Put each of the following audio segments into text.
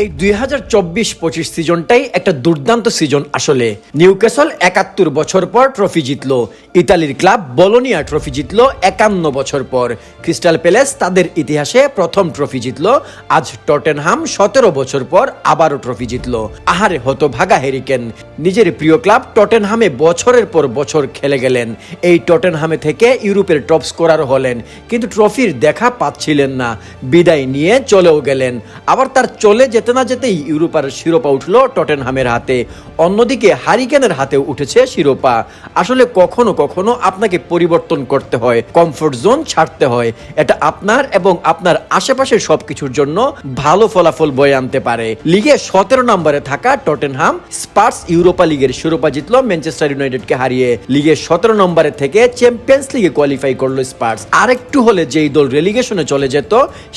এই দুই হাজার চব্বিশ পঁচিশ সিজনটাই একটা দুর্দান্ত সিজন আসলে। নিউক্যাসল একাত্তর বছর পর ট্রফি জিতলো, ইতালির ক্লাব বলোনিয়া ট্রফি জিতলো একান্ন বছর পর। ক্রিস্টাল প্যালেস তাদের ইতিহাসে প্রথম ট্রফি জিতলো, আজ টটেনহাম সতেরো বছর পর আবারও ট্রফি জিতলো। আহারে হতো ভাগা হেরিকেন নিজের প্রিয় ক্লাব টটেনহামে বছরের পর বছর খেলে গেলেন। এই টটেনহামে থেকে ইউরোপের টপ স্কোরার হলেন, কিন্তু ট্রফির দেখা পাচ্ছিলেন না। বিদায় নিয়ে চলেও গেলেন। আবার তার চলে যেতে না যেতেই ইউরোপার শিরোপা উঠল টটেনহামের হাতে। অন্যদিকে হারিকেনের হাতেও উঠেছে শিরোপা। আসলে কখনো কখনো আপনাকে পরিবর্তন করতে হয় কমফোর্ট জোন ছাড়তে হয়। এটা আপনার এবং আপনার আশেপাশের সবকিছুর জন্য ভালো ফলাফল বয়ে আনতে পারে। লিগে সতেরো নম্বরে থাকা টটেনহাম স্পার্স ইউরোপা লিগের শিরোপা জিতলো ম্যানচেস্টার ইউনাইটেডকে হারিয়ে। লিগের সতেরো নম্বরে থেকে চ্যাম্পিয়ন্স লিগে কোয়ালিফাই করল স্পার্স। আরেকটু হলে যেই দল রেলিগেশনে চলে যেত,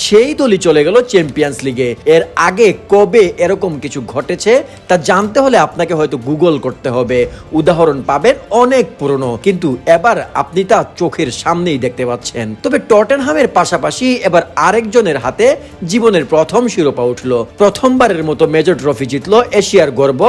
সেই দলই চলে গেল চ্যাম্পিয়ন্স লিগে। এর আগে কবে এরকম কিছু ঘটেছে তা জানতে হলে আপনাকে হয়তো গুগল করতে হবে। উদাহরণ পাবেন অনেক পুরনো, কিন্তু এবার আপনি তা চোখের সামনেই দেখতে পাচ্ছেন। তবে টটেনহামের পাশাপাশি এবার আরেকজনের হাতে জীবনের প্রথম শিরোপা উঠল। প্রথমবারের মতো মেজর ট্রফি জিতলো এশিয়ার গর্ব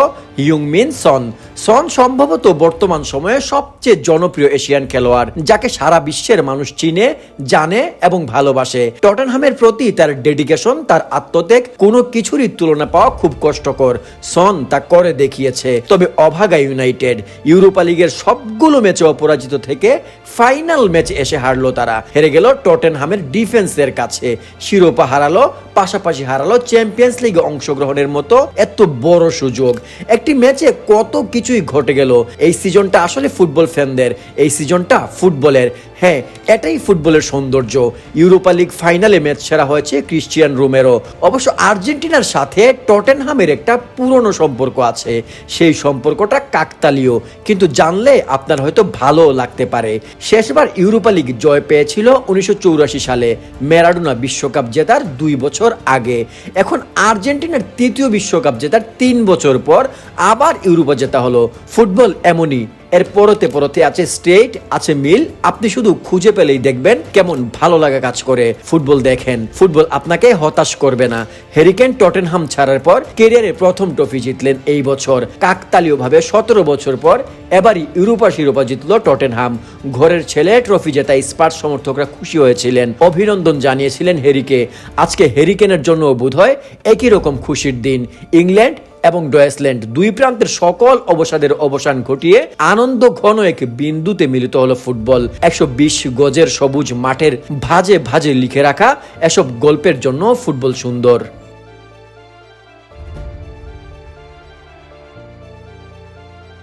ইয়ংমিন সন। সন সম্ভবত বর্তমান সময়ে সবচেয়ে জনপ্রিয় এশিয়ান খেলোয়াড়, যাকে সারা বিশ্বের মানুষ চিনে, জানে এবং ভালোবাসে। টটেনহামের প্রতি তার ডেডিকেশন তার আত্মত্যাগ, কোনো কিছুরই তুলনা পাওয়া খুব কষ্টকর। সন তা করে দেখিয়েছে। তবে অভাগা ইউনাইটেড, ইউরোপা লিগের সবগুলো ম্যাচে অপরাজিত থেকে ফাইনাল ম্যাচে এসে হারলো তারা। হেরে গেল টটেনহামের ডিফেন্সের কাছে। শিরোপা হারালো, পাশাপাশি হারালো চ্যাম্পিয়ন্স লিগে অংশগ্রহণের মতো এত বড় সুযোগ। একটি ম্যাচে কত কিছুই ঘটে গেল। এই সিজনটা আসলে ফুটবল ফ্যানদের, এই সিজনটা ফুটবলের। হ্যাঁ এটাই ফুটবলের সৌন্দর্য। ইউরোপা লিগ ফাইনালে ম্যাচ সেরা হয়েছে ক্রিশ্চিয়ান রোমেরো। অবশ্য আর্জেন্টিনার সাথে টটেনহামের একটা পুরনো সম্পর্ক আছে। সেই সম্পর্কটা কাকতালীয়, কিন্তু জানলে আপনার হয়তো ভালো লাগতে পারে। শেষবার ইউরোপা লিগ জয় পেয়েছিল উনিশশো সালে। ম্যারাডোনা বিশ্বকাপ জেতার দুই বছর আগে। এখন আর্জেন্টিনার তৃতীয় বিশ্বকাপ জেতার তিন বছর পর আবার ইউরোপা জেতা হলো। ফুটবল এমনই এর পরতে পরতে আছে স্টেট, আছে মিল। আপনি শুধু খুঁজে পেলেই দেখবেন কেমন ভালো লাগা কাজ করে। ফুটবল দেখেন। ফুটবল আপনাকে হতাশ করবে না। হেরিকেন টটেনহাম ছাড়ার পর কেরিয়ারে প্রথম ট্রফি জিতলেন এই বছর। কাকতালীয় ভাবে সতেরো বছর পর এবারই ইউরোপা শিরোপা জিতল টটেনহাম ঘরের ছেলে ট্রফি জেতায় স্পার সমর্থকরা খুশি হয়েছিলেন। অভিনন্দন জানিয়েছিলেন হেরিকে আজকে হেরিকেনের জন্য বোধ হয় একই রকম খুশির দিন। ইংল্যান্ড এবং ডয়েসল্যান্ড দুই প্রান্তের সকল অবসাদের অবসান ঘটিয়ে আনন্দ ঘন এক বিন্দুতে মিলিত হল ফুটবল। একশো বিশ গজের সবুজ মাঠের ভাজে ভাজে লিখে রাখা এসব গল্পের জন্য ফুটবল সুন্দর।